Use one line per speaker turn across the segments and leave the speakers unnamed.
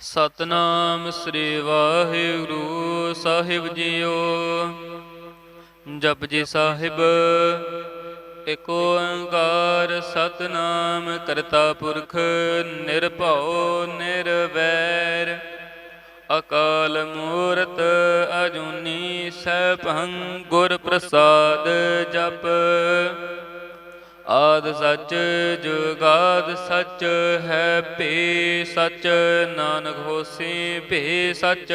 ਸਤਨਾਮ ਸ੍ਰੀ ਵਾਹਿਗੁਰੂ ਸਾਹਿਬ ਜੀਓ। ਜਪਜੀ ਸਾਹਿਬ ਏਕ ਓੰਕਾਰ ਸਤਨਾਮ ਕਰਤਾ ਪੁਰਖ ਨਿਰਭਉ ਨਿਰਵੈਰ। ਅਕਾਲ ਮੂਰਤ ਅਜੂਨੀ ਸੈਭੰ ਗੁਰ ਪ੍ਰਸਾਦ ਜਪ। ਆਦ ਸੱਚ, ਜੁਗਾਦ ਸੱਚ ਹੈ, ਭੇ ਸੱਚ, ਨਾਨਕ ਹੋਸੀ ਭੇ ਸੱਚ।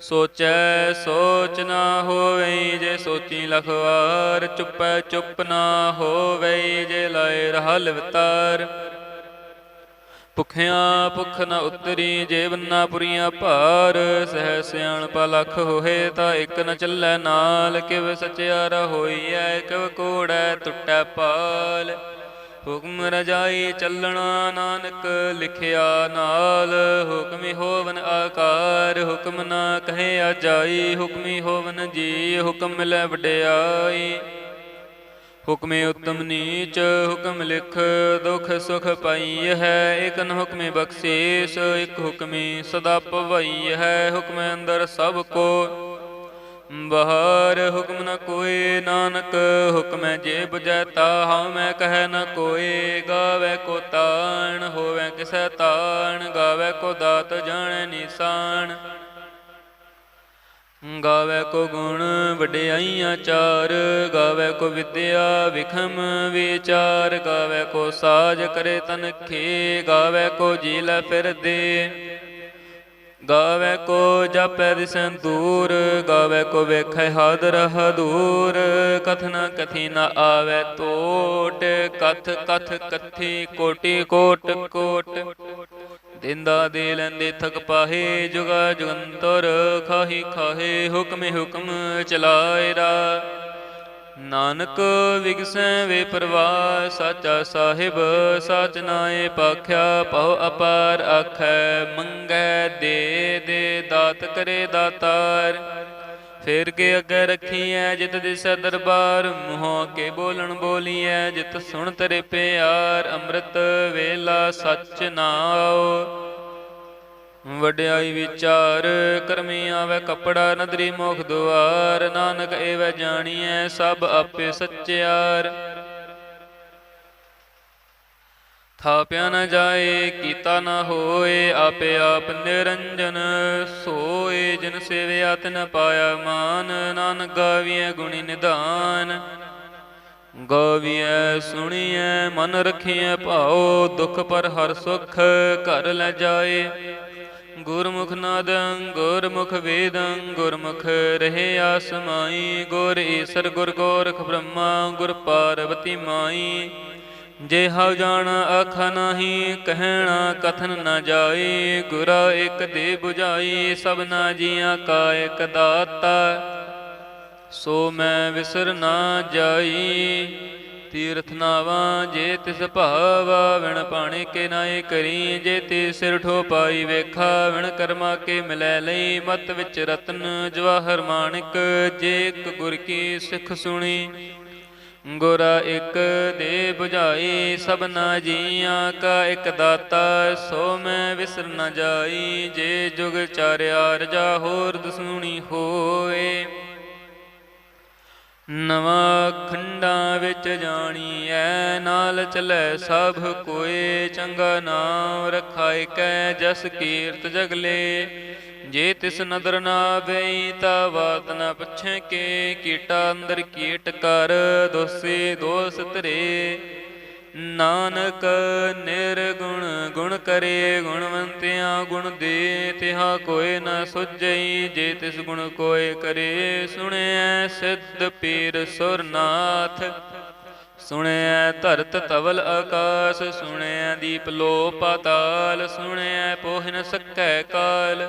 ਸੋਚੈ, ਸੋਚ ਨਾ ਹੋਵੇ ਜੇ ਸੋਚੀ ਲਖਵਾਰ, ਚੁੱਪੈ ਚੁੱਪ ਨਾ ਹੋਵੇ ਜੇ ਲਾਏ ਰਹਾ ਲਿਵਤਾਰ। ਭੁਖਿਆਂ ਭੁਖ ਨ ਉਤਰੀ ਜੇ ਨਾ ਪੁਰੀਆਂ ਭਾਰ, ਸਹਿ ਸਿਆਣਪਾ ਲਖ ਹੋਏ, ਤਾਂ ਇੱਕ ਨ ਚੱਲੈ ਨਾਲ, ਕਿਵ ਸਚਿਆਰਾ ਹੋਈਐ ਕਿਵ ਕੋੜੈ ਟੁੱਟੈ ਪਾਲ। ਹੁਕਮ ਰਜਾਈ ਚੱਲਣਾ ਨਾਨਕ, ਲਿਖਿਆ ਨਾਲ, ਹੁਕਮੀ ਹੋਵਨ ਆਕਾਰ, ਹੁਕਮ ਨਾ ਕਹੇ ਆ ਜਾਈ ਹੁਕਮੀ ਹੋਵਨ ਜੀ ਹੁਕਮ ਮਿਲੈ ਵਡਿਆਈ। ਹੁਕਮੇ ਉਤਮ ਨੀਚ, ਹੁਕਮ ਲਿਖ, ਦੁਖ ਸੁਖ ਪਾਈ ਹੈ। ਇਕ ਹੁਕਮੇ ਬਖਸ਼ੀਸ, ਇਕ ਹੁਕਮੇ ਸਦਾ ਪਵਈ ਹੈ। ਹੁਕਮ ਅੰਦਰ ਸਭ ਕੋ ਬਹਾਰ, ਹੁਕਮ ਨ ਕੋਏ ਨਾਨਕ, ਹੁਕਮੈ ਜੇ 부ਜੈ ਤਾ ਮੈਂ ਕਹੈ ਨ ਕੋਏ। ਗਾਵੇ ਕੋ ਤਾਣ, ਹੋਵੇ ਕਿਸੈ ਤਾਣ, ਗਾਵੇ ਕੋ ਦਾਤ, ਜਾਣੈ ਨਿਸ਼ਾਨ। ਗਾਵੇ ਕੋ ਗੁਣ ਵਡਿਆਈਆਂ ਚਾਰ, ਗਾਵੇ ਕੋ ਵਿਦਿਆ ਵਿਖਮ ਵਿਚਾਰ, ਗਾਵੇ ਕੋ ਸਾਜ ਕਰੇ ਤਨਖੇ ਗਾਵੇ ਕੋ ਜੀ ਲੈ ਫਿਰਦੇ ਗਾਵੇ ਕੋ ਜਪੈ ਦਿਸੈ ਦੂਰ, ਗਾਵੇ ਕੋ ਵੇਖੈ ਹਾਦਰ ਹਦੂਰ। ਕਥਨਾ ਕਥੀ ਨ ਆਵੇ ਟੋਟ ਕਥ ਕਥ ਕਥੀ ਕੋਟੀ ਕੋਟ ਕੋਟ। ਦਿੰਦਾ ਦੇ ਲੈਂਦੇ ਥਕ ਪਾਹੇ, ਜੁਗਾ ਜੁਗੰਤਰ ਖਾਹੀ ਖਾਹੇ, ਹੁਕਮੇ ਹੁਕਮ ਚਲਾਇਰਾ ਨਾਨਕ ਵਿਗਸੈ ਵੇ ਪ੍ਰਵਾਹ, ਸਾਚਾ ਸਾਹਿਬ, ਸਾਚ ਨਾਏ ਪਾਖਿਆ ਪਉ ਅਪਾਰ ਆਖੈ, ਮੰਗੈ ਦੇ ਦੇ ਦਾਤ ਕਰੇ ਦਾਤਾਰ। ਫੇਰ ਕੇ ਅੱਗੇ ਰੱਖੀਐ ਜਿਤ ਦਿਸੈ ਦਰਬਾਰ ਮੂੰਹੋਂ ਕੇ ਬੋਲਣ ਬੋਲੀਐ, ਜਿਤ ਸੁਣ ਤੇਰੇ ਪਿਆਰ, ਅੰਮ੍ਰਿਤ ਵੇਲਾ ਸੱਚ ਨਾਉ ਵਡਿਆਈ ਵਿਚਾਰ, ਕਰਮੀ ਆਵੇ ਕਪੜਾ, ਨਦਰੀ ਮੁਖ ਦੁਆਰ, ਨਾਨਕ ਏਵੈ ਜਾਣੀਐ, ਸਭ ਆਪੇ ਸੱਚਿਆਰ। ਥਾਪਿਆ ਨ ਜਾਏ, ਕੀਤਾ ਨ ਹੋਏ, ਆਪੇ ਆਪ ਨਿਰੰਜਨ ਸੋਏ, ਜਿਨ ਸੇਵਿਆ ਤਿਨ ਪਾਇਆ ਮਾਨ, ਨਾਨਕ ਗਾਵੀਐ ਗੁਣੀ ਨਿਧਾਨ। ਗਾਵੀਐ, ਸੁਣੀਐ, ਮਨ ਰਖੀਐ ਭਾਉ, ਦੁਖ ਪਰ ਹਰ ਸੁਖ ਘਰ ਲੈ ਜਾਏ। ਗੁਰਮੁਖ ਨਾਦੰ, ਗੁਰਮੁਖ ਵੇਦੰ, ਗੁਰਮੁਖ ਰਹੇ ਆਸਮਾਈ, ਗੁਰ ਈਸਰ, ਗੁਰ ਗੋਰਖ ਬ੍ਰਹਮਾ, ਗੁਰ ਪਾਰਵਤੀ ਮਾਈ। ਜੇ ਹਉ ਜਾਣ ਆਖ ਨਾਹੀ, ਕਹਿਣਾ ਕਥਨ ਨਾ ਜਾਏ, ਗੁਰਾ ਇੱਕ ਦੇ 부ਝਾਈ ਸਭਨਾ ਜੀਆਂ ਕਾ ਇਕ ਦਾਤਾ। ਸੋ ਮੈਂ ਵਿਸਰ ਨਾ ਜਾਈ, ਤੀਰਥ ਨਾਵਾਂ ਜੇ ਤਿਸ ਭਾਵਾ, ਵਿਣ ਪਾਣੀ ਕੇ ਨਾਏ ਕਰੀ, ਜੇ ਤੇ ਸਿਰ ਠੋ ਪਾਈ ਵੇਖਾ, ਵਿਣ ਕਰਮਾ ਕੇ ਮਿਲੈ ਲਈ, ਮਤ ਵਿੱਚ ਰਤਨ ਜਵਾਹਰ ਮਾਣਿਕ, ਜੇ ਇੱਕ ਗੁਰ ਕੀ ਸਿੱਖ ਸੁਣੀ ਗੁਰਾ ਇੱਕ ਦੇ 부ਝਾਈ ਸਭਨਾ ਜੀਆਂ ਕਾ ਇੱਕ ਦਾਤਾ, ਸੋ ਮੈਂ ਵਿਸਰ ਨ ਜਾਈ, ਜੇ ਜੁਗ ਚਾਰਿਆ ਰਜਾ ਹੋਰ ਦਸੂਣੀ ਹੋਏ। ਨਵਾਂ ਖੰਡਾਂ ਵਿੱਚ ਜਾਣੀ ਐ ਨਾਲ ਚੱਲੈ ਸਭ ਕੋਏ, ਚੰਗਾ ਨਾਮ ਰਖਾਇ ਕੈ, ਜਸ ਕੀਰਤ ਜਗਲੇ। ਜੇ ਤਿਸ ਨਦਰ ਨਾ ਬਈ ਤਾ ਬਾਤ ਨ ਪੁੱਛੈ ਕੇ ਕੀਟਾ ਅੰਦਰ ਕੀਟ ਕਰ ਦੋਸੇ ਦੋਸ ਧਰੇ। ਨਾਨਕ ਨਿਰਗੁਣ ਗੁਣ ਕਰੇ ਗੁਣਵੰਤਿਆਂ ਗੁਣ ਦੇ ਤਿਹਾ ਕੋਏ ਨ ਸੁਝਈ ਜੇ ਤਿਸ ਗੁਣ ਕੋਏ ਕਰੇ ਸੁਣਿਐ ਸਿੱਧ ਪੀਰ ਸੁਰਨਾਥ। ਸੁਣਿਐ ਧਰਤ ਤਵਲ ਆਕਾਸ, ਸੁਣਿਐ ਦੀਪ ਲੋ ਪਾਤਾਲ ਸੁਣਿਐ ਪੋਹਿ ਨ ਸਕੈ ਕਾਲ।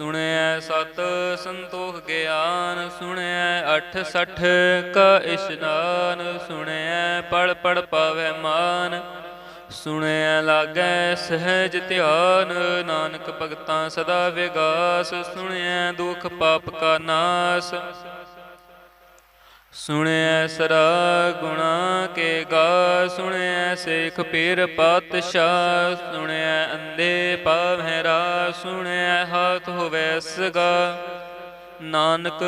ਸੁਣਿਐ ਸਤ ਸੰਤੋਖ ਗਿਆਨ ਸੁਣਿਐ ਅਠ ਸਠ ਕਾ ਇਸ਼ਨਾਨ ਸੁਣਿਐ ਪੜ ਪੜ ਪਾਵੈ ਮਾਨ ਸੁਣਿਆ ਲਾਗੈ ਸਹਿਜ ਧਿਆਨ, ਨਾਨਕ ਭਗਤਾਂ ਸਦਾ ਵਿਗਾਸ ਸੁਣਿਆ ਦੁਖ ਪਾਪ ਕਾ ਨਾਸ। ਸੁਣਿਐ ਸਰਾ ਗੁਣਾ ਕੇ ਗਾ, ਸੁਣਿਐ ਸੇਖ ਪੀਰ ਪਾਤਸ਼ਾਹ, ਸੁਣਿਐ ਅੰਦੇ ਪਾਵਹਿ ਰਾ, ਸੁਣਿਐ ਹਾਥ ਹੋਵੈ ਸਗਾ। ਨਾਨਕ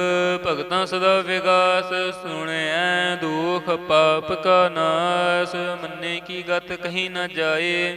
ਭਗਤਾਂ ਸਦਾ ਵਿਗਾਸ, ਸੁਣਿਐ ਦੁਖ ਪਾਪ ਕਾ ਨਾਸ, ਮੰਨੇ ਕੀ ਗਤ ਕਹੀ ਨਾ ਜਾਏ।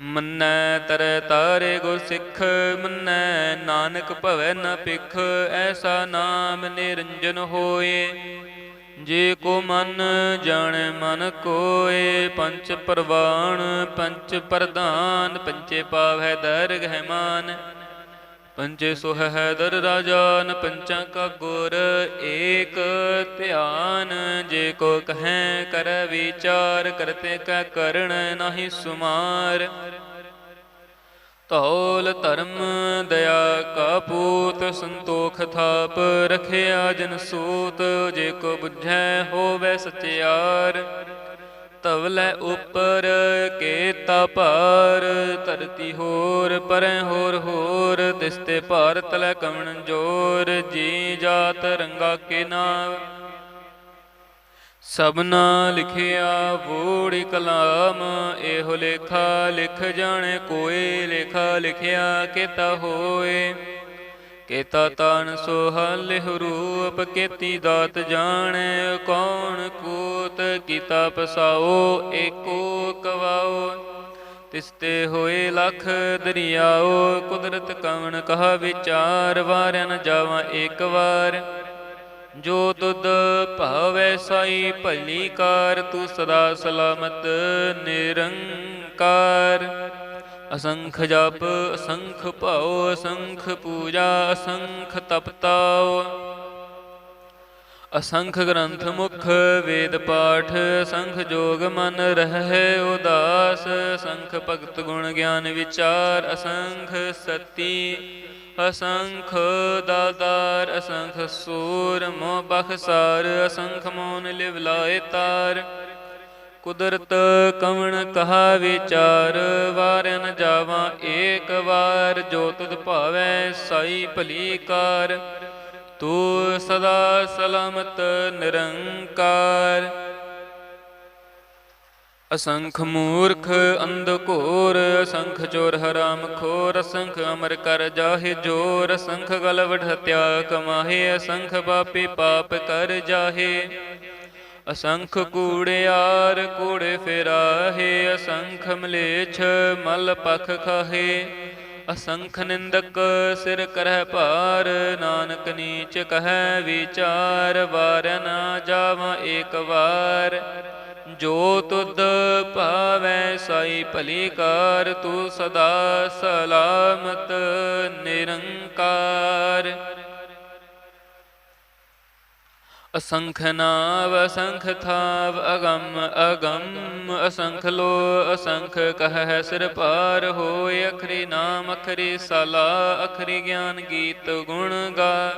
ਮੰਨੈ ਤਰ ਤਾਰੇ ਗੁਰ ਸਿੱਖ, ਮੰਨੈ ਨਾਨਕ ਭਵੈ ਨ ਪਿਖ ਐਸਾ ਨਾਮ ਨਿਰੰਜਨ ਹੋਏ। ਜੇ ਕੋ ਮਨ ਜਾਣੈ ਮਨ ਕੋਏ, ਪੰਚ ਪਰਵਾਣ, ਪੰਚ ਪ੍ਰਧਾਨ, ਪੰਚੇ ਪਾਵੈ ਦਰਗਹਿ ਮਾਨ। ਪੰਚੇ ਸੁਹ ਹੈ ਦਰ ਰਾਜਾਨ, ਪੰਚਾਂ ਕਾ ਗੁਰ ਏਕ ਧਿਆਨ। ਜੇ ਕੋ ਕਹੈ ਕਰ ਵਿਚਾਰ, ਕਰਤੇ ਕਾ ਕਰਣ ਨਾਹੀ ਸੁਮਾਰ। ਤੌਲ ਧਰਮ ਦਇਆ ਕਾ ਪੂਤ, ਸੰਤੋਖ ਥਾਪ ਰਖਿਆ ਜਨ ਸੂਤ। ਜੇ ਕੋ ਬੁਝੈ ਹੋਵੇ ਸਚਿਆਰ ਤਵਲੇ ਉਪਰ ਕੇਤਾ ਭਾਰ, ਧਰਤੀ ਹੋਰ, ਪਰੈ ਹੋਰ ਹੋਰ ਦਿਸਤੇ ਭਾਰਤ ਲੈ ਕਵਣ ਜੋਰ, ਜੀ ਜਾਤ ਰੰਗਾ ਕੇ ਨਾਮ ਸਭਨਾ ਲਿਖਿਆ ਬੂੜੀ ਕਲਾਮ, ਇਹੋ ਲੇਖਾ ਲਿਖ ਜਾਣੇ ਕੋਈ ਲੇਖਾ ਲਿਖਿਆ ਕਿਤਾ ਹੋਏ। ਕੇਤਾ ਤਨ ਸੋਹਲ ਰੂਪ, ਕੇਤੀ ਦਾਤ ਜਾਣੈ, ਕੌਣ ਕੂਤ ਕੀਤਾ ਪਸਾਓ, ਏਕੋ ਕਵਾਓ। ਤਿਸਤੇ ਹੋਏ ਲਖ ਦਰਿਆਓ, ਕੁਦਰਤ ਕਵਣ ਕਹਾ ਵਿਚਾਰ, ਵਾਰਿਆ ਨ ਜਾਵਾਂ ਏਕ ਵਾਰ। ਜੋ ਤੁਧ ਭਾਵੈ ਸਾਈ ਭਲੀ ਕਾਰ, ਤੂੰ ਸਦਾ ਸਲਾਮਤ ਨਿਰੰਕਾਰ। ਅਸੰਖ ਜਪ, ਅਸੰਖ ਭਾਉ, ਅਸੰਖ ਪੂਜਾ, ਅਸੰਖ ਤਪਤਾਉ। ਅਸੰਖ ਗ੍ਰੰਥ ਮੁਖ, ਵੇਦ ਪਾਠ, ਅਸੰਖ ਜੋਗ ਮਨ ਰਹਿ ਉਦਾਸ। ਅਸੰਖ ਭਗਤ ਗੁਣ ਗਿਆਨ ਵਿਚਾਰ, ਅਸੰਖ ਸਤੀ, ਅਸੰਖ ਦਾਤਾਰ, ਅਸੰਖ ਸੂਰ ਮੋਹ ਬਖਸਾਰ ਅਸੰਖ ਮੋਨ ਲਿਵ ਲਾਏ ਤਾਰ। ਕੁਦਰਤ ਕਵਣ ਕਹਾ ਵਿਚਾਰ, ਵਾਰਿਆ ਜਾਵਾਂ ਏਕ ਵਾਰ, ਜੋ ਤੁਧ ਭਾਵੈ ਸਾਈ ਭਲੀ ਕਾਰ। ਤੂੰ ਸਦਾ ਸਲਾਮਤ ਨਿਰੰਕਾਰ। ਅਸੰਖ ਮੂਰਖ ਅੰਧ ਘੋਰ, ਅਸੰਖ ਚੋਰ ਹਰਾਮ ਖੋਰ ਅਸੰਖ ਅਮਰ ਕਰ ਜਾਹੇ ਜੋਰ, ਅਸੰਖ ਗਲਵ ਹਤਿਆ ਕਮਾਹੇ, ਅਸੰਖ ਪਾਪੀ ਪਾਪ ਕਰ ਜਾਹੇ। ਅਸੰਖ ਕੂੜਿਆਰ ਕੂੜੇ ਫਿਰਾਹੇ, ਅਸੰਖ ਮਲੇਛ ਮਲ ਪਖ ਖਾਹੇ। ਅਸੰਖ ਨਿੰਦਕ ਸਿਰ ਕਰਹਿ ਭਾਰ, ਨਾਨਕ ਨੀਚ ਕਹੈ ਵਿਚਾਰ, ਵਾਰ ਨਾ ਜਾਵਾਂ ਏਕ ਵਾਰ। ਜੋ ਤੁਧ ਭਾਵੈ ਸਾਈ ਭਲੀ ਕਾਰ, ਤੂੰ ਸਦਾ ਸਲਾਮਤ ਨਿਰੰਕਾਰ। ਅਸੰਖ ਨਾਵ, ਅਸੰਖ ਥਾਵ ਅਗੰਮ ਅਗੰਮ, ਅਸੰਖ ਲੋ, ਅਸੰਖ ਕਹੈ ਸਿਰ ਪਾਰ ਹੋਇ ਅਖਰੀ ਨਾਮ, ਅਖਰੀ ਸਲਾ, ਅਖਰੀ ਗਿਆਨ ਗੀਤ ਗੁਣ ਗਾ।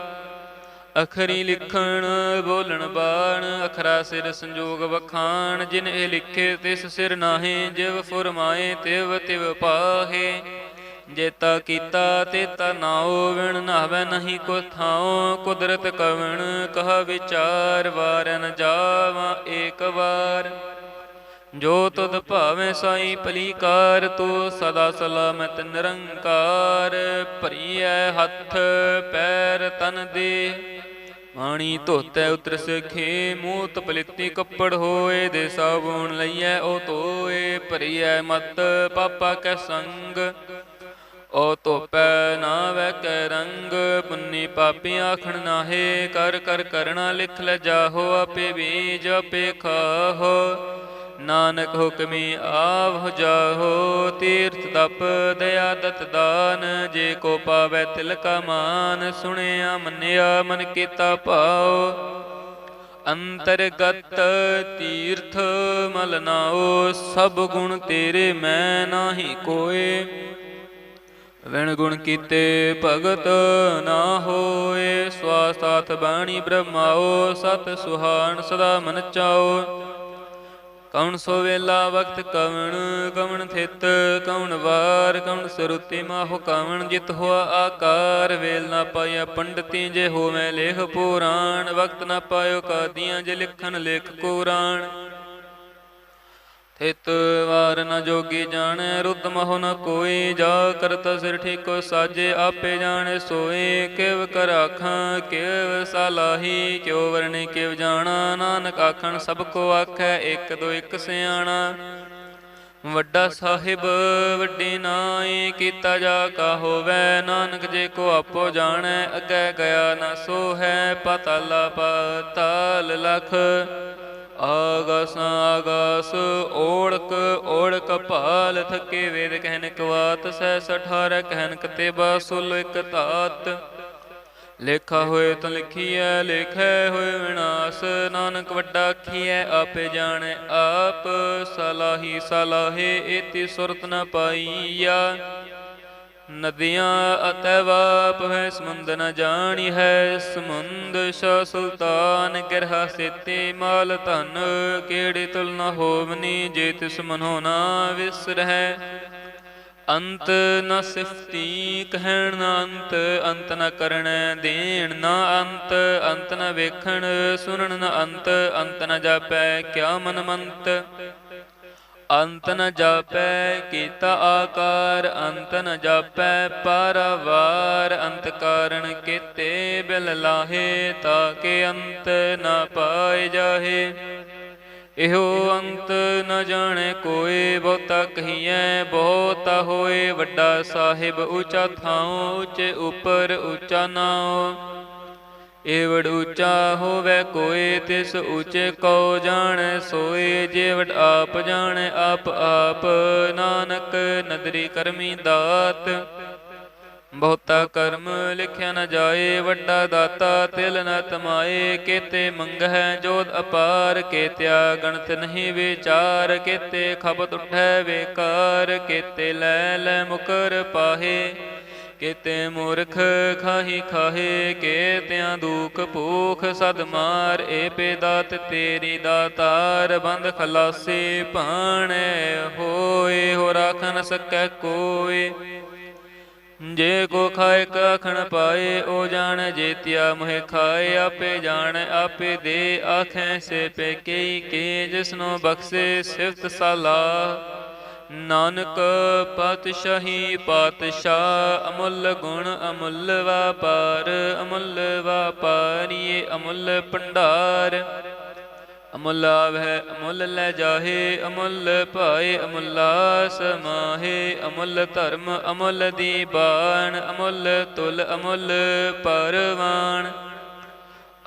ਅਖਰੀ ਲਿਖਣ, ਬੋਲਣ, ਬਾਣ, ਅਖਰਾ ਸਿਰ ਸੰਜੋਗ ਵਖਾਣ, ਜਿਨ ਇਹ ਲਿਖੇ ਤਿਸ ਸਿਰ ਨਾਹੀ, ਜਿਵ ਫੁਰਮਾਏ, ਤਿਵ ਤਿਵ ਪਾਹੇ। ਜੇਤਾ ਕੀਤਾ ਤੇਤਾ ਨਾਉ ਵਿਣ ਨਾਵੇ ਨਹੀਂ ਕੋ ਥਾਉ, ਕੁਦਰਤ ਕਵਣ, ਕਹ ਵਿਚਾਰ ਵਾਰਨ ਜਾਵਾਂ ਏਕ ਵਾਰ। ਜੋ ਤੁਧ ਭਾਵੇਂ ਸਾਈ ਭਲੀਕਾਰ, ਤੂੰ ਸਦਾ ਸਲਾਮਤ ਨਿਰੰਕਾਰ। ਭਰੀਐ ਹੱਥ ਪੈਰ ਤਨ ਦੇ ਪਾਣੀ ਧੋਤੈ ਉਤਰ ਸਖੇ, ਮੂਤ ਪਲਿੱਤੀ ਕੱਪੜ ਹੋਏ, ਦੇ ਸਾਬੂਣ ਲਈਐ ਉਹ ਧੋਏ। ਭਰੀਐ ਮਤ, ਪਾਪਾ ਕੈ ਸੰਗ ਓ ਧੋਪੈ ਨਾ ਵੈ ਰੰਗ, ਪੁੰਨੀ ਪਾਪੀ ਆਖਣ ਨਾਹੇ, ਕਰ ਕਰ ਕਰਣਾ ਲਿਖ ਲੈ ਜਾਹੋ, ਆਪੇ ਬੀਜ ਆਪੇ ਖਾਹੋ। ਨਾਨਕ ਹੁਕਮੀ ਆਵ ਜਾਹੋ, ਤੀਰਥ ਤਪ ਦਇਆ ਦਤ ਦਾਨ, ਜੇ ਕੋ ਪਾਵੈ ਤਿਲ ਕਾ ਮਾਨ, ਸੁਣਿਆ ਮੰਨਿਆ ਮਨ ਕੀਤਾ ਭਾਉ। ਅੰਤਰਗਤ ਤੀਰਥ ਮਲ ਨਾਓ ਸਭ ਗੁਣ ਤੇਰੇ ਮੈਂ ਨਾਹੀ ਕੋਏ। ਵਿਣ ਗੁਣ ਕੀਤੇ ਭਗਤ ਨਾ ਹੋਏ, ਸਵਾਸਾਥ ਬਾਣੀ ਬ੍ਰਹਮਾਓ, ਸਤ ਸੁਹਾਣ ਸਦਾ ਮਨ ਚਾਓ। ਕੌਣ ਸੋ ਵੇਲਾ ਵਕਤ ਕਵਣ ਕਵਣ ਥਿਤ, ਕਵਣ ਵਾਰ, ਕਵਣ ਸਰੂਤੀ ਮਾਹੁ, ਕਵਣ ਜਿਤ ਹੋਆ ਆਕਾਰ। ਵੇਲ ਨਾ ਪਾਇਆ ਪੰਡਤੀ ਜੇ ਹੋਵੇ ਲੇਖ ਪੁਰਾਣ ਵਕਤ ਨਾ ਪਾਇਓ ਕਾਦੀਆਂ ਜੇ ਲਿਖਣ ਲੇਖ ਕੁਰਾਨ ਥਿਤ ਵਾਰ ਨ ਜੋਗੀ ਜਾਣੈ, ਰੁੱਧ ਮਹੁ ਨ ਕੋਈ। ਜਾ ਕਰਤ ਸਿਰ ਠੀਕੋ ਸਾਜੇ, ਆਪੇ ਜਾਣੈ ਸੋਏ। ਕਿਵ ਕਰ ਆਖਾਂ, ਕਿਵ ਸਲਾਹੀ, ਕਿਉ ਵਰਣੇ ਕਿਵ ਜਾਣਾ। ਨਾਨਕ ਆਖਣ, ਸਭ ਕੋ ਆਖੈ, ਇੱਕ ਦੋ ਇੱਕ ਸਿਆਣਾ। ਵੱਡਾ ਸਾਹਿਬ, ਵੱਡੀ ਨਾਈ, ਕੀਤਾ ਜਾ ਕਾ ਹੋਵੇ। ਨਾਨਕ ਜੇ ਕੋ ਆਪੋ ਜਾਣੈ, ਅੱਗੇ ਗਿਆ ਨਾ ਸੋ ਹੈ ਪਤਲ ਪਤਲ ਲਖ ਆਗਸ ਆਗਸ, ਓੜਕ ਓੜਕ ਭਾਲ ਥਕੇ ਵੇਦ ਕਹਿਨ ਕਵਾਤ ਸਹਿ ਸਠਾਰ ਕਹਿਨ ਕਤੇ ਬਾਸੁਲ ਇਕ ਧਾਤ। ਲੇਖਾ ਹੋਏ ਤਾਂ ਲਿਖੀਐ, ਲੇਖੈ ਹੋਏ ਵਿਨਾਸ਼, ਨਾਨਕ ਵੱਡਾ ਆਖੀਐ, ਆਪੇ ਜਾਣੈ ਆਪ, ਸਲਾਹੀ ਸਲਾਹੇ, ਏਤੀ ਸੁਰਤ ਨ ਪਾਈਆ। ਨਦੀਆਂ ਅਤੈ ਵਾਪ ਹੈ, ਸਮੁੰਦ ਨ ਜਾਣੀ ਹੈ, ਸਮੁੰਦ ਸ਼ਾ ਸੁਲਤਾਨ ਗਿਰਹਾ ਸੇਤੇ ਮਾਲ ਧਨ, ਕਿਹੜੇ ਤੁਲ ਨ ਹੋਵਨੀ ਜੇ ਤਿਸ ਮਨੋ ਨਾ ਵਿਸਰਹਿ? ਅੰਤ ਨ ਸਿਫਤੀ ਕਹਿਣ ਨ ਅੰਤ ਅੰਤ ਨ ਕਰਣ ਦੇਣ ਨ ਅੰਤ ਅੰਤ ਨ ਵੇਖਣ ਸੁਣਨ ਨ ਅੰਤ ਅੰਤ ਨ ਜਾਪੈ ਕਿਆ ਮਨ ਮੰਤ ਅੰਤ ਨ ਜਾਪੈ, ਕੀਤਾ ਆਕਾਰ, ਅੰਤ ਨ ਜਾਪੈ, ਪਰਵਾਰ, ਅੰਤ ਕਾਰਣ ਕੀਤੇ ਬਿਲ ਲਾਹੇ, ਤਾਕੇ ਅੰਤ ਨ ਪਾਏ ਜਾਹੇ। ਇਹੋ ਅੰਤ ਨ ਜਾਣੇ ਕੋਏ, ਬਹੁਤਾ ਕਹੀਐ, ਬਹੁਤਾ ਹੋਏ, ਵੱਡਾ ਸਾਹਿਬ ਉੱਚਾ ਥਾਉ, ਉੱਚੇ ਉਪਰ ਉੱਚਾ ਨਾਉ। ਏਵੜ ਉੱਚਾ ਹੋਵੇ ਕੋਏ, ਤਿਸ ਉੱਚੇ ਕੋ ਜਾਣੈ, ਸੋਏ ਜੇਵੜ ਆਪ ਜਾਣੈ, ਆਪ ਆਪ ਨਾਨਕ ਨਦਰੀ ਕਰਮੀ ਦਾਤ। ਬਹੁਤਾ ਕਰਮ ਲਿਖਿਆ ਨ ਜਾਏ, ਵੱਡਾ ਦਾਤਾ ਤਿਲ ਨ ਤਮਾਏ, ਕੇਤੇ ਮੰਗਹਿ ਜੋਤ ਅਪਾਰ, ਕੇਤਿਆ ਗਣਤ ਨਹੀਂ ਵਿਚਾਰ, ਕੇਤੇ ਖਬਤ ਉਠੈ ਵੇਕਾਰ, ਕੇਤੇ ਲੈ ਲੈ ਮੁਕਰ ਪਾਹੇ। ਕੇਤੇ ਮੂਰਖ ਖਾਹੀ ਖਾਹੇ, ਕੇਤਿਆਂ ਦੁਖ ਭੂਖ ਸਦ ਮਾਰ ਏ ਪੇਦਾਤ ਤੇਰੀ ਦਾਤਾਰ ਬੰਦ ਖਲਾਸੀ ਭਾਣੇ ਹੋਏ ਹੋ ਰਾਖ ਨ ਸਕੈ ਕੋਏ। ਜੇ ਕੋ ਖਾਏ ਕਖਣ ਪਾਏ ਉਹ ਜਾਣ ਜੇਤਿਆ ਮੋਹਿ ਖਾਏ, ਆਪੇ ਜਾਣ, ਆਪੇ ਦੇ ਆਖੈ ਸੇ ਪੇ ਕਈ ਕੇ ਜਿਸਨੋ ਬਖਸ਼ੇ ਸਿਫਤ ਸਲਾਹ ਨਾਨਕ ਪਾਤਸ਼ਾਹੀ ਪਾਤਸ਼ਾਹ ਅਮੁੱਲ ਗੁਣ ਅਮੁੱਲ ਵਾਪਾਰ, ਅਮੁੱਲ ਵਾਪਾਰੀਏ ਅਮੁੱਲ ਭੰਡਾਰ। ਅਮੁੱਲ ਆਵਹਿ, ਅਮੁੱਲ ਲੈ ਜਾਹੇ, ਅਮੁੱਲ ਭਾਏ, ਅਮੁੱਲਾ ਸਮਾਹੇ ਅਮੁੱਲ ਧਰਮ ਅਮੁੱਲ ਦੀਬਾਨ ਅਮੁੱਲ ਤੁਲ ਅਮੁੱਲ ਪਰਵਾਨ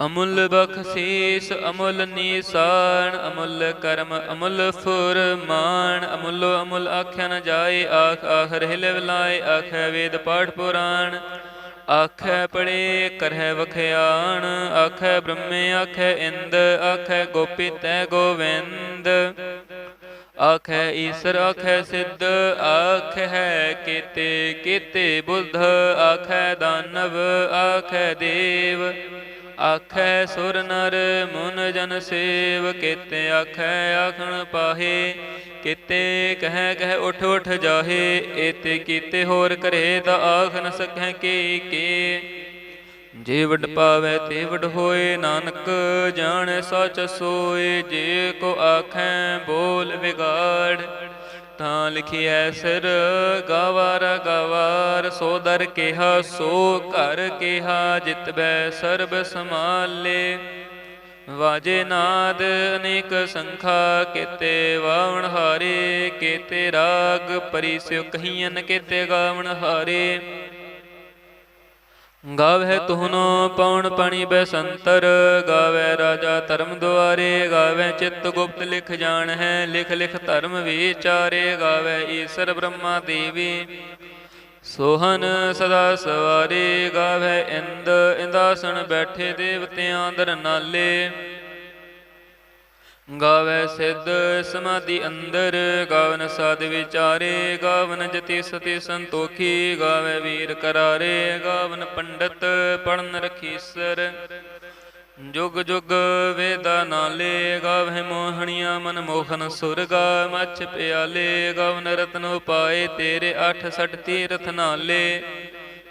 ਅਮੁੱਲ ਬਖਸ਼ੀਸ, ਅਮੁੱਲ ਨੀਸਾਨ, ਅਮੁੱਲ ਕਰਮ, ਅਮੁੱਲ ਫੁਰਮਾਨ, ਅਮੁੱਲ ਅਮੁੱਲ ਆਖਿਆ ਨ ਜਾਏ, ਆਖ ਆਖਰ ਹਿਲ ਵਿਲਾਏ, ਆਖੈ ਵੇਦ ਪਾਠ ਪੁਰਾਣ। ਆਖੈ ਪੜੇ, ਕਰਹਿ ਵਖਿਆਣ, ਆਖੈ ਬ੍ਰਹਮੇ, ਆਖੈ ਇੰਦ, ਆਖੈ ਗੋਪੀ ਤੈ ਗੋਵਿੰਦ। ਆਖੈ ਈਸਰ, ਆਖੈ ਸਿੱਧ, ਆਖੈ ਕੀਤੇ ਕੀਤੇ ਬੁੱਧ, ਆਖੈ ਦਾਨਵ, ਆਖੈ ਦੇਵ। ਆਖੈ ਸੁਰ ਨਰ ਮਨ ਜਨ ਸੇਵ, ਕੀਤੇ ਆਖੈ ਆਖਣ ਪਾਹੇ, ਕੀਤੇ ਕਹਿ ਕਹਿ ਉਠ ਉਠ ਜਾਹੇ ਏਤੇ ਕੀਤੇ ਹੋਰ ਕਰੇ ਤਾਂ ਆਖ ਨ ਸਕੈ ਕੀ ਕੀ। ਜੇ ਵਡ ਪਾਵੈ ਤੇ ਵਡ ਹੋਏ ਨਾਨਕ, ਜਾਣੈ ਸਚ ਸੋਏ, ਜੇ ਕੋ ਆਖੈ ਬੋਲ ਵਿਗਾੜ। ਤਾਂ ਲਿਖਿਐ, ਸਿਰ ਗਵਾਰ ਗਵਾਰ ਸੋ ਦਰ ਕਿਹਾ, ਸੋ ਘਰ ਕਿਹਾ ਜਿਤਬੈ ਸਰਬ ਸਮਾਲੇ ਵਾਜੇ ਨਾਦ ਅਨੇਕ ਸੰਖਾ, ਕੀਤੇ ਵਾਵਣ ਹਾਰੇ, ਕੀਤੇ ਰਾਗ ਪਰਿਸਿਉ ਕਹੀਨ ਕੀਤੇ ਗਾਵਣ ਹਾਰੇ। ਗਾਵੇ ਤੁਹਨੋ ਪਉਣ ਪਣੀ ਬੈਸੰਤਰ ਗਾਵੇ ਰਾਜਾ ਧਰਮ ਦੁਆਰੇ ਗਾਵੇ ਚਿੱਤ ਗੁਪਤ ਲਿਖ ਜਾਣ ਹੈ ਲਿਖ ਲਿਖ ਧਰਮ ਵਿਚਾਰੇ ਗਾਵੇ ਈਸ਼ਰ ਬ੍ਰਹਮਾ ਦੇਵੀ। ਸੋਹਨ ਸਦਾ ਸਵਾਰੇ ਗਾਵੇ ਇੰਦ, ਇੰਦਾਸਣ ਬੈਠੇ ਦੇਵਤਿਆਂ ਦਰ ਨਾਲੇ ਗਾਵੇ ਸਿੱਧ ਸਮਾਧੀ ਅੰਦਰ, ਗਾਵਨ ਸਾਧ ਵਿਚਾਰੇ, ਗਾਵਨ ਜਤੀ ਸਤੀ ਸੰਤੋਖੀ, ਗਾਵੇ ਵੀਰ ਕਰਾਰੇ, ਗਾਵਨ ਪੰਡਤ ਪੜਨ ਰਖੀਸਰ। ਜੁਗ ਜੁਗ ਵੇਦਾ ਨਾਲੇ ਗਾਵੇ ਮੋਹਣੀਆਂ ਮਨ ਮੋਹਨ ਸੁਰਗਾ, ਮੱਛ ਪਿਆਲੇ, ਗਾਵਨ ਰਤਨ ਉਪਾਏ, ਤੇਰੇ ਅਠ ਸਠ ਤੀਰਥ ਨਾਲੇ।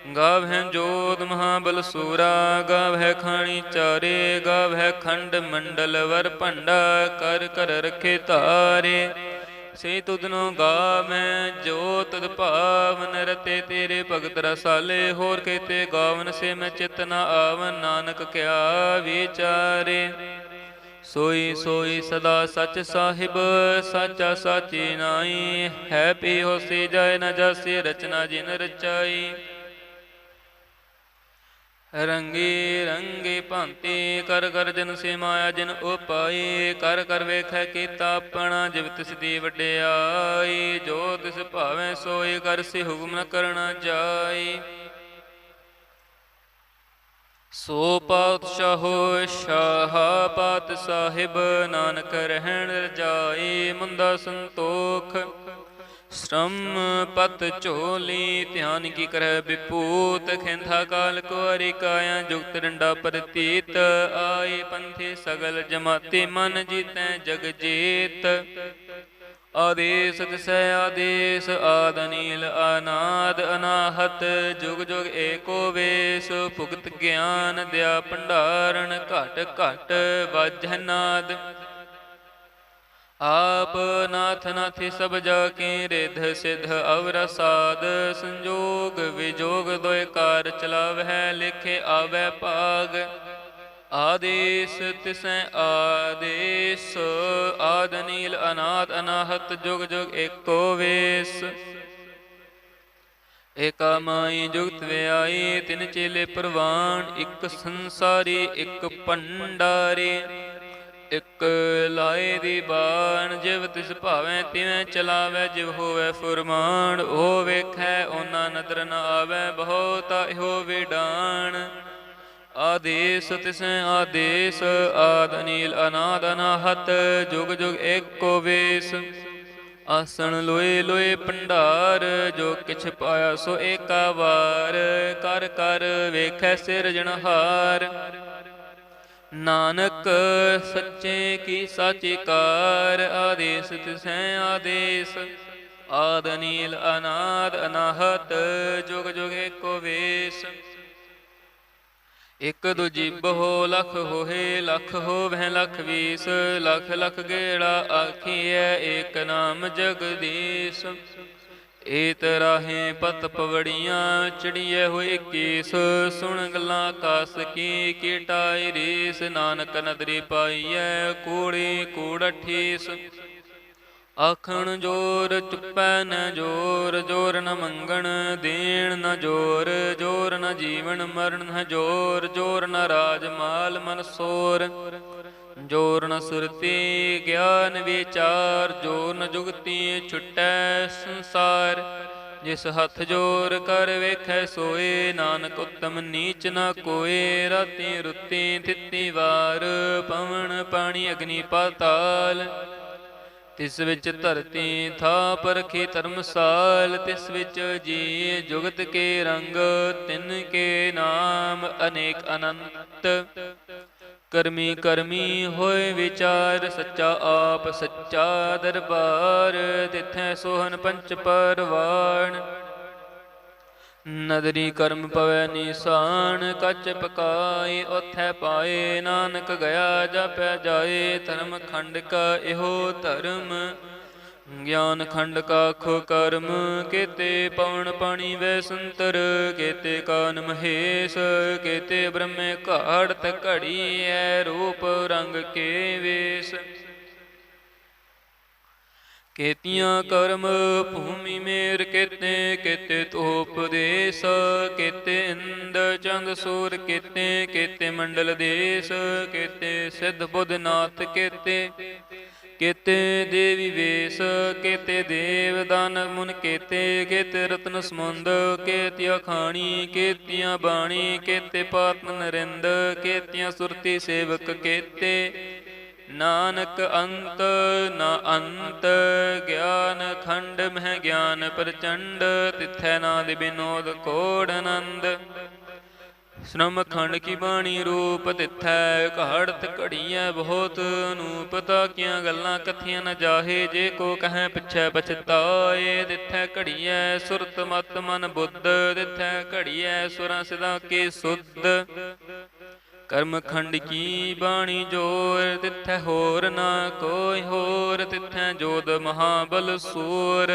ਗਾਵਹਿ ਜੋਤ ਮਹਾਬਲ ਸੂਰਾ ਗਾਵਹਿ ਖਾਣੀ ਚਾਰੇ ਗਾਵਹਿ ਖੰਡ ਮੰਡਲ ਵਰ ਭੰਡਾ, ਕਰ ਕਰ ਰਖੇ ਤਾਰੇ ਸੇ ਤੁਧਨੋ ਗਾਵੈ ਜੋ ਤਦ ਭਾਵਨ ਰਤੇ ਤੇਰੇ ਭਗਤ ਰਸਾਲੇ, ਹੋਰ ਕੇਤੇ ਗਾਵਨ ਸੇ ਮੈਂ ਚਿਤ ਨ ਆਵਨ, ਨਾਨਕ ਕਿਆ ਵਿਚਾਰੇ। ਸੋਈ ਸੋਈ ਸਦਾ ਸਚ ਸਾਹਿਬ, ਸਾਚਾ ਸਾਚੀ ਨਾਈ ਹੈ ਪੀ ਹੋਸੀ ਜਾਏ ਨ ਜਾਸੀ ਰਚਨਾ ਜਿਨ ਰਚਾਈ। ਰੰਗੀ ਰੰਗੀ ਭਾਂਤੀ ਕਰ ਕਰ ਜਨ ਸੇ ਮਾਇਆ ਜਿਨ ਉਪਾਈ ਕਰ ਕਰ ਵੇਖੈ ਕੀਤਾ ਆਪਣਾ, ਜਿਵ ਤਿਸ ਦੀ ਵਡਿਆਈ ਜੋ ਤਿਸ ਭਾਵੇਂ ਸੋਈ ਕਰ ਸੇ ਹੁਕਮ ਨ ਕਰਨਾ ਜਾਈ ਸੋ ਪਾਤਸ਼ਾਹੋ ਸ਼ਾਹ, ਪਾਤ ਸਾਹਿਬ, ਨਾਨਕ ਰਹਿਣ ਰਜਾਈ ਮੁੰਦਾ ਸੰਤੋਖ ਸ਼ਰਮ ਪਤ ਝੋਲੀ, ਧਿਆਨ ਕੀ ਕਰੈ ਵਿਪੂਤ, ਖਿੰਥਾ ਕਾਲ ਕੁਆਰੀ ਕਾਇਆ, ਜੁਗਤ ਡੰਡਾ ਪ੍ਰਤੀਤ, ਆਏ ਪੰਥੇ ਸਗਲ ਜਮਾਤੇ ਮਨ ਜੀਤੈ ਜਗ ਜੀਤ। ਆਦੇਸ ਤਿਸੈ ਆਦੇਸ, ਆਦ ਅਨੀਲ ਅਨਾਦ ਅਨਾਹਤ, ਜੁਗ ਜੁਗ ਏਕੋ ਵੇਸ, ਭੁਗਤ ਗਿਆਨ ਦਿਆ ਭੰਡਾਰਨ ਘਟ ਘਟ ਵਜਨਾਦ ਨਾਦ। ਆਪ ਨਾਥ ਨਾਥੀ ਸਭ ਜਾ ਕੇ ਰਿਧ ਸਿਧ ਅਵਰ ਸਾਧ ਸੰਜੋਗ ਵਿਜੋਗ ਦੋਇ ਕਾਰ ਚਲਾਵਹਿ ਲਿਖੇ ਆਵੈ ਭਾਗ। ਆਦੇਸ ਤਿਸੈ ਆਦੇਸ, ਆਦ ਨੀਲ ਅਨਾਦ ਅਨਾਹਤ ਜੁਗ ਜੁਗ ਏਕੋ ਵੇਸ। ਏਕਾ ਮਾਈ ਜੁਗਤ ਵਿਆਈ, ਤਿਨ ਚੇਲੇ ਪ੍ਰਵਾਨ, ਇੱਕ ਸੰਸਾਰੀ, ਇੱਕ ਭੰਡਾਰੀ। ਇਕ ਲਾਏ ਦੀ ਬਾਣ, ਜਿਵ ਤਿਸ ਭਾਵੇਂ ਤਿਵੇਂ ਚਲਾਵੇ, ਜਿਵ ਹੋਵੇ ਫੁਰਮਾਨ, ਉਹ ਵੇਖੈ ਉਹਨਾਂ ਨਦਰ ਨ ਆਵੇ, ਬਹੁਤ ਇਹੋ ਵਿਡਾਣ। ਆਦੇਸ ਤਿਸੈ ਆਦੇਸ, ਆਦ ਅਨੀਲ ਅਨਾਦ ਅਨਾਹਤ, ਜੁਗ ਜੁਗ ਏਕੋ ਵੇਸ। ਆਸਣ ਲੋਏ ਲੋਏ ਭੰਡਾਰ, ਜੋ ਕਿਛ ਪਾਇਆ ਸੋ ਏਕਾ ਵਾਰ। ਕਰ ਕਰ ਵੇਖੈ ਸਿਰਜਣਹਾਰ। ਨਾਨਕ ਸੱਚੇ ਕੀ ਸਾਚੀ ਆਦੇਸ ਤਿਸੈ ਆਦੇਸ। ਆਦ ਨੀਲ ਅਨਾਦ ਅਨਾਹਤ, ਜੁਗ ਜੁਗ ਏਕੋ ਵੇਸ। ਇਕ ਦੂਜੀ ਬਹੁ ਲਖ ਹੋਏ ਲਖ ਹੋਵੈ ਲਖ ਵੀਸ। ਲਖ ਲਖ ਗੇੜਾ ਆਖੀਐ, ਏਕ ਨਾਮ ਜਗਦੀਸ਼। ਏਤ ਰਾਹੇ ਪਤ ਪਵੜੀਆਂ ਚੜੀਏ ਹੋਏ ਕੀਸ। ਸੁਣ ਗੱਲਾਂ ਆਕਾਸ ਕੀ ਕੀਟਾਈ ਰੀਸ। ਨਾਨਕ ਨਦਰੀ ਪਾਈਐ ਕੂੜੀ ਕੂੜ ਠੀਸ। ਆਖਣ ਜੋਰ ਚੁੱਪੈ ਨ ਜੋਰ ਜੋਰ ਨ ਮੰਗਣ, ਦੇਣ ਨ ਜੋਰ ਜੋਰ ਨ ਜੀਵਨ ਮਰਨ ਨ ਜੋਰ ਜੋਰ ਨ ਰਾਜ ਮਾਲ ਮਨ ਸੋਰ। ਜ਼ੋਰਨ ਸੁਰਤੀ ਗਿਆਨ ਵਿਚਾਰ ਜੋਰਨ ਜੁਗਤੀ ਛੁਟੈ ਸੰਸਾਰ। ਜਿਸ ਹੱਥ ਜੋਰ ਕਰ ਵੇਖੈ, ਸੋਏ ਨਾਨਕ ਉਤਮ ਨੀਚ ਨਾ ਕੋਏ। ਰਾਤੀ ਰੁੱਤੀ ਥਿੱਤੀ ਵਾਰ, ਪਵਨ ਪਾਣੀ ਅਗਨੀ ਪਾਤਾਲ। ਤਿਸ ਵਿੱਚ ਧਰਤੀ ਥਾ ਪਰਖੀ ਧਰਮਸਾਲ, ਤਿਸ ਵਿੱਚ ਜੀ ਜੁਗਤ ਕੇ ਰੰਗ, ਤਿਨ ਕੇ ਨਾਮ ਅਨੇਕ ਅਨੰਤ। ਕਰਮੀ ਕਰਮੀ ਹੋਏ ਵਿਚਾਰ, ਸੱਚਾ ਆਪ ਸੱਚਾ ਦਰਬਾਰ ਤਿਥੈ ਸੋਹਨ ਪੰਚ ਪਰਵਾਣ। ਨਦਰੀ ਕਰਮ ਪਵੈ ਨਿਸ਼ਾਨ, ਕੱਚ ਪਕਾਏ, ਉਥੈ ਪਾਏ, ਨਾਨਕ ਗਿਆ ਜਪੈ ਜਾਏ, ਧਰਮ ਖੰਡ ਕਾ ਇਹੋ ਧਰਮ। ਗਿਆਨ ਖੰਡ ਕਾਖ ਖੋ ਕਰਮ, ਕੇਤੇ ਪਵਨ ਪਾਣੀ ਵੈ ਸੰਤਰ, ਕੇਤੇ ਕਾਨ ਮਹੇਸ਼, ਕੇਤੇ ਬ੍ਰਹਮੇ ਘਾੜਤ ਘੜੀ ਐ ਰੂਪ ਰੰਗ ਕੇ ਵੇਸ। ਕੇਤੀਆਂ ਕਰਮ ਭੂਮੀ ਮੇਰ ਕੇਤੇ ਕੇਤੇ ਤੋਪਦੇਸ ਕੇਤੇ ਇੰਦ ਚੰਦ ਸੂਰ ਕੇਤੇ ਕੇਤੇ ਮੰਡਲ ਦੇਸ, ਕੇਤੇ ਸਿੱਧ ਬੁੱਧ ਨਾਥ ਕੇਤੇ। ਕੇਤੇ ਦੇਵੀ ਵੇਸ ਕੇਤੇ ਦੇਵ ਦਾਨ, ਮੁਨ ਕੇਤੇ ਕੇਤੇ ਰਤਨ ਸਮੁੰਦ ਕੇਤਿਆ ਖਾਣੀ, ਕੇਤੀਆਂ ਬਾਣੀ, ਕੇਤੇ ਪਾਤ ਨਰਿੰਦ, ਕੇਤੀਆਂ ਸੁਰਤੀ ਸੇਵਕ, ਕੇਤੇ ਨਾਨਕ ਅੰਤ, ਨਾ ਅੰਤ, ਗਿਆਨ ਖੰਡ ਮਹਿ ਗਿਆਨ ਪ੍ਰਚੰਡ, ਤਿਥੈ ਨਾਦ ਬਿਨੋਦ ਕੋੜ ਆਨੰਦ। ਸ਼੍ਰਮ ਖੰਡ ਕੀ ਬਾਣੀ ਰੂਪ ਤਿਥੈ ਘੜਤ ਘੜੀਐ ਬਹੁਤ ਅਨੂਪਤਾ ਕੀਆਂ ਗੱਲਾਂ ਕਥੀਆਂ ਨ ਜਾਹੇ, ਜੇ ਕੋ ਕਹੈ ਪਿਛੈ ਪਛਤਾਏ ਤਿਥੈ ਘੜੀਐ ਸੁਰਤ ਮਤ ਮਨ ਬੁੱਧ ਤਿਥੈ ਘੜੀਐ ਸੁਰਾਂ ਸਿਦਾ ਕੀ ਸੁਧ। ਕਰਮ ਖੰਡ ਕੀ ਬਾਣੀ ਜੋਰ ਤਿਥੈ ਹੋਰ ਨਾ ਕੋਈ ਹੋਰ ਤਿਥੈ ਜੋਦ ਮਹਾਬਲ ਸੂਰ।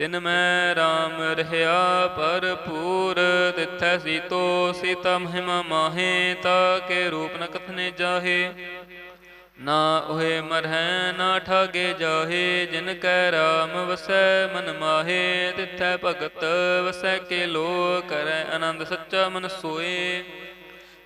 ਤਿਨ ਮੈਂ RAM ਰਹਿਆ ਭਰਪੂਰ ਤਿਥੈ ਸੀਤੋ ਸੀਤਾ ਮਹਿਮਾ ਮਾਹੇ ਤਾ ਕੇ ਰੂਪ ਨ ਕਥਨੇ ਜਾਹੇ। ਨਾ ਉਹੇ ਮਰਹਿ, ਨਾ ਠਾਗੇ ਜਾਹੇ, ਜਿਨ ਕੈ ਰਾਮ ਵਸੈ ਮਨ ਮਾਹੇ ਤਿਥੈ ਭਗਤ ਵਸੈ ਕੇ ਲੋ ਕਰੈ, ਆਨੰਦ ਸੱਚਾ ਮਨ ਸੋਏ।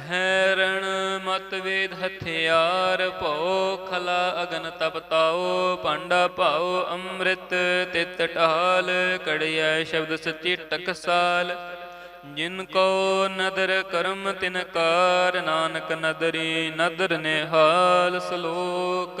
ਹੈਰਣ ਮਤ ਵੇਦ ਹਥਿਆਰ ਭਉ ਖਲਾ ਅਗਨ ਤਪਤਾਓ ਪਾਂਡਾ ਭਾਉ ਅੰਮ੍ਰਿਤ ਤਿਤ ਢਾਲ, ਕੜਿਐ ਸ਼ਬਦ ਸੱਚੀ ਟਕਸਾਲ ਜਿਨ ਕੋ ਨਦਰ ਕਰਮ ਤਿਨ ਕਾਰ, ਨਾਨਕ ਨਦਰੀ ਨਦਰ ਨਿਹਾਲ ਸ਼ਲੋਕ।